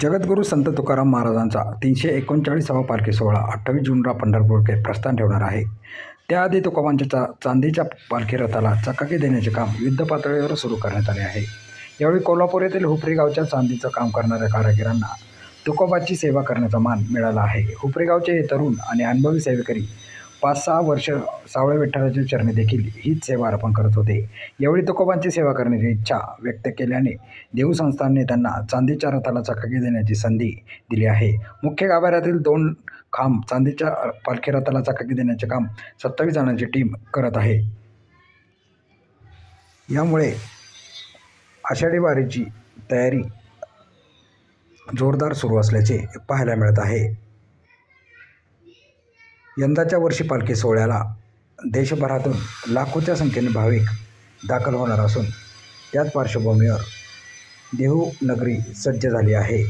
जगद्गुरू संत तुकाराम महाराजांचा तीनशे एकोणचाळीसावा पालखी सोहळा अठ्ठावीस जूनला पंढरपूरकडे प्रस्थान ठेवणार आहे. त्याआधी तुकोबांच्या चा चांदीच्या पालखी रथाला चकाकी देण्याचे काम युद्ध पातळीवर सुरू करण्यात आले आहे. यावेळी कोल्हापूर येथील हुपरी गावच्या चांदीचं काम करणाऱ्या कारागिरांना तुकोबाची सेवा करण्याचा मान मिळाला आहे. हुपरी गावचे हे तरुण आणि अनुभवी सेवेकरी पाच सहा वर्ष सावळे विठ्ठलाच्या चरणी देखील हीच सेवा अर्पण करत होते. यावेळी तुकोबांची सेवा करण्याची इच्छा व्यक्त केल्याने देऊ संस्थांनी त्यांना चांदीच्या रथाला चकाकी देण्याची संधी दिली आहे. मुख्य गाभाऱ्यातील दोन खांब चांदीच्या पालखी रथाला चकाकी देण्याचे काम सत्तावीस जणांची टीम करत आहे. यामुळे आषाढी वारीची तयारी जोरदार सुरू असल्याचे पाहायला मिळत आहे. यंदाच्या वर्षी पालखी सोहळ्याला देशभरातून लाखोच्या संख्येने भाविक दाखल होणार असून त्याच पार्श्वभूमीवर देहू नगरी सज्ज झाली आहे.